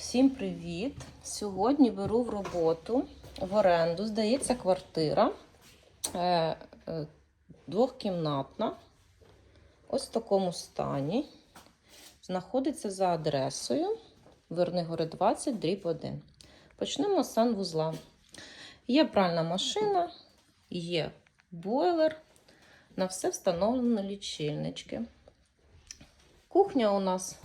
Всім привіт! Сьогодні беру в роботу в оренду. Здається, квартира е, е, двохкімнатна. Ось в такому стані. Знаходиться за адресою Вернигори 20, дріб 1. Почнемо з санвузла. Є пральна машина, є бойлер. На все встановлено лічильнички. Кухня у нас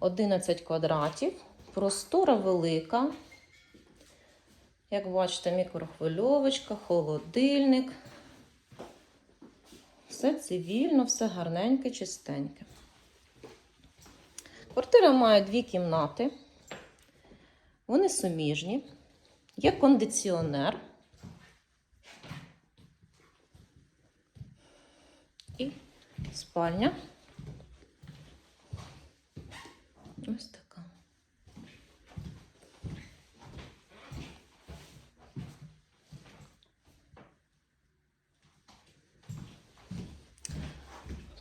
11 квадратів, простора велика. Як бачите, мікрохвильовочка, холодильник. Все цивільно, все гарненьке, чистеньке. Квартира має дві кімнати. Вони суміжні. Є кондиціонер. І спальня. Ось така.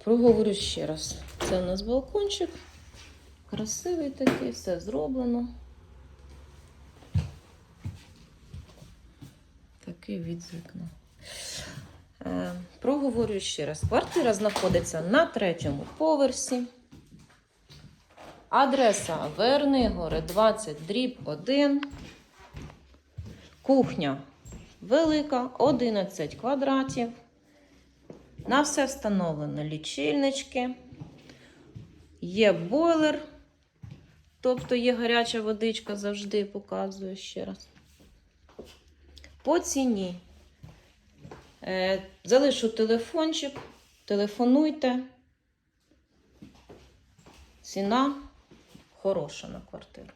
Проговорю ще раз. Це у нас балкончик. Красивий такий, все зроблено. Такий від вікна. Е, проговорю ще раз. Квартира знаходиться на третьому поверсі. Адреса Вернигори 20 дріб 1. Кухня велика, 11 квадратів. На все встановлено лічильнички. Є бойлер, тобто є гаряча водичка, завжди показую ще раз. По ціні. Е, залишу телефончик, телефонуйте. Ціна хороша на квартиру.